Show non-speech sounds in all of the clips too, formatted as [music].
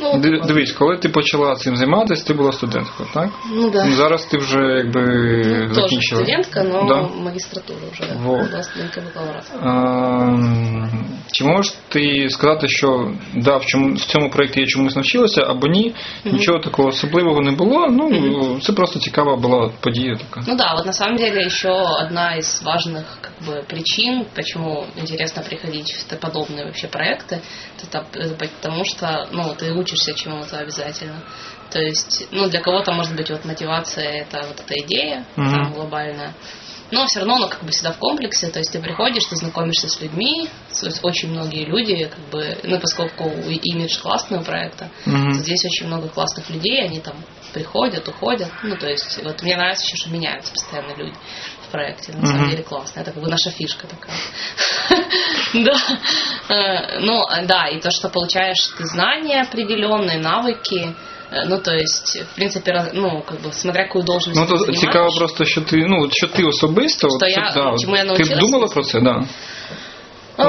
Ну, от Ди- такого. Дивись, коли ти почала цим займатися, ти була студенткою, так? Ну да. Ну, Зараз ти вже якби Ну, тоже закінчила. студентка, но Да? магистратура уже. Вот. Была студентка бакалаврата. Ем, Чи можеш ти сказати, що да, в чому в цьому проєкті я чомусь навчилася, або ні? Нічого такого особливого не було. Ну це просто цікава була подія така. Ну да, вот на самом деле еще одна из важных как бы, причин, почему интересно приходить в т- подобные вообще проекты, это т- потому что ну, ты учишься чему-то обязательно. То есть, ну, для кого-то, может быть, вот мотивация это вот эта идея Мгм. там, глобальная. Но все равно оно как бы всегда в комплексе, то есть ты приходишь, ты знакомишься с людьми, очень многие люди, как бы, ну, поскольку имидж классный у проекта, Мгм. Здесь очень много классных людей, они там приходят, уходят. Ну, то есть, вот мне нравится еще, что меняются постоянно люди в проекте. На самом Мгм. деле классно. Это как бы наша фишка такая. [laughs] Да. Э, Ну, да, и то, что получаешь ты знания определенные, навыки. Э, Ну, то есть, в принципе, ну, как бы, смотря какую должность Ну то цікаво просто, що ти ну що ти особисто, Що от, я- да, чому я ти навчилась? думала про це, да.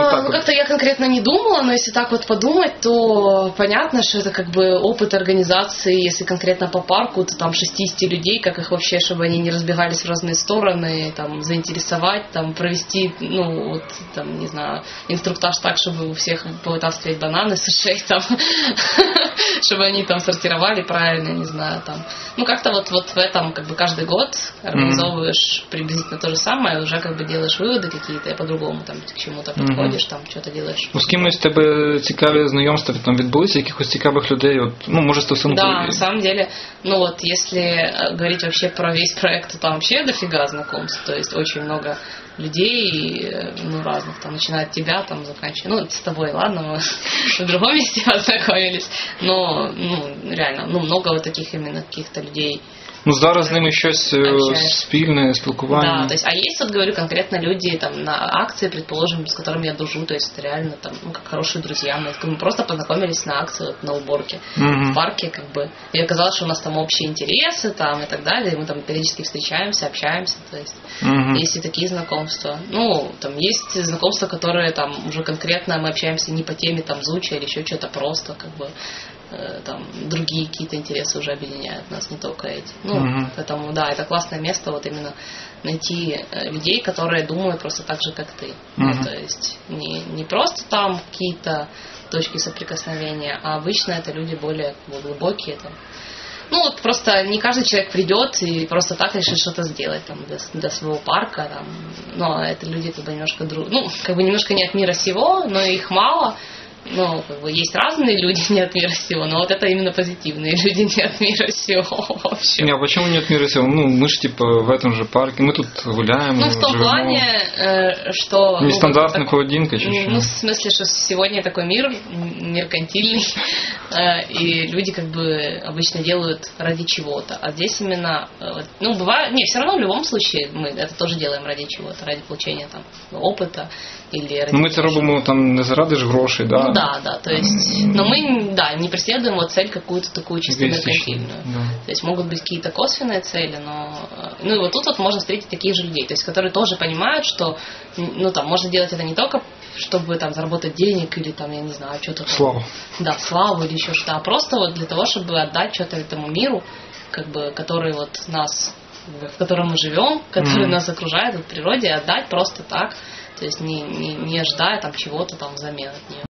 Ну, так ну, вот. как-то я конкретно не думала, но если так вот подумать, то понятно, что это как бы опыт организации, если конкретно по парку, то там 60 людей, как их вообще, чтобы они не разбегались в разные стороны, там, заинтересовать, там, провести, ну, вот, там, не знаю, инструктаж так, чтобы у всех повытаскивать бананы с ушей, там, [laughs] чтобы они там сортировали правильно, не знаю, там. Ну, как-то вот, вот в этом, как бы, каждый год организовываешь приблизительно то же самое, уже как бы делаешь выводы какие-то, и по-другому там к чему-то Мгм подходишь, там что-то делаешь. Ну, з кимось в тебе цікаві знайомства там відбулися, якихось цікавих людей, от, ну, може, стосунки. Да, на самом деле, ну вот если э, говорить вообще про весь проект, то там вообще дофига знакомств, то есть очень много людей, э, ну, разных, там, начиная от тебя, там, заканчивая, ну, с тобой, ладно, мы [laughs] в другом месте [laughs] познакомились, но, ну, реально, ну, много вот таких именно каких-то людей, Ну, зараз з ними щось е, Общаєшся. спільне, спілкування. Да, то есть, а есть, вот говорю, конкретно люди там на акции, предположим, с которыми я дружу, то есть это реально там, ну, как хорошие друзья. Мы, мы просто познакомились на акции вот, на уборке Мгм. в парке, как бы. И оказалось, что у нас там общие интересы там и так далее, и мы там периодически встречаемся, общаемся, то есть Мгм. есть и такие знакомства. Ну, там есть знакомства, которые там уже конкретно мы общаемся не по теме там зуча или еще что-то просто, как бы э, там другие какие-то интересы уже объединяют нас, не только эти. Ну, Мгм. поэтому, да, это классное место, вот именно найти э, людей, которые думают просто так же, как ты. Ну, Мгм. то есть не, не просто там какие-то точки соприкосновения, а обычно это люди более глубокие там. Ну, вот просто не каждый человек придет и просто так решит что-то сделать там для, для своего парка. Там. Но это люди как бы немножко друг... Ну, как бы немножко не от мира сего, но их мало. Ну, как бы есть разные люди [laughs] не от мира сего, но вот это именно позитивные люди [laughs] не от мира сего [laughs] в общем. Не, а почему нет мира сего? Ну, мы же типа в этом же парке, мы тут гуляем. Ну, в том живем. плане, э, что... ну, Нестандартная так- поведінка чи що? Ну, в смысле, что сегодня такой мир меркантильный, э, и люди как бы обычно делают ради чего-то. А здесь именно, э, ну, бывает, не, все равно в любом случае мы это тоже делаем ради чего-то, ради получения там опыта или ради... Ну, ми це робимо там не заради ж грошей, да? Ну да, да, то есть, но мы, да, не преследуем вот цель какую-то такую чисто меркантильную. да. То есть могут быть какие-то косвенные цели, но... э, Ну и вот тут вот можно встретить таких же людей, то есть которые тоже понимают, что, ну там, можно делать это не только чтобы там заработать денег или там, я не знаю, что-то... там, Слава. Да, славу или еще что-то, а просто вот для того, чтобы отдать что-то этому миру, как бы, который вот нас, в котором мы живем, который Мгм. нас окружает, в природе, отдать просто так, то есть не, не, не ожидая там чего-то там взамен от нее.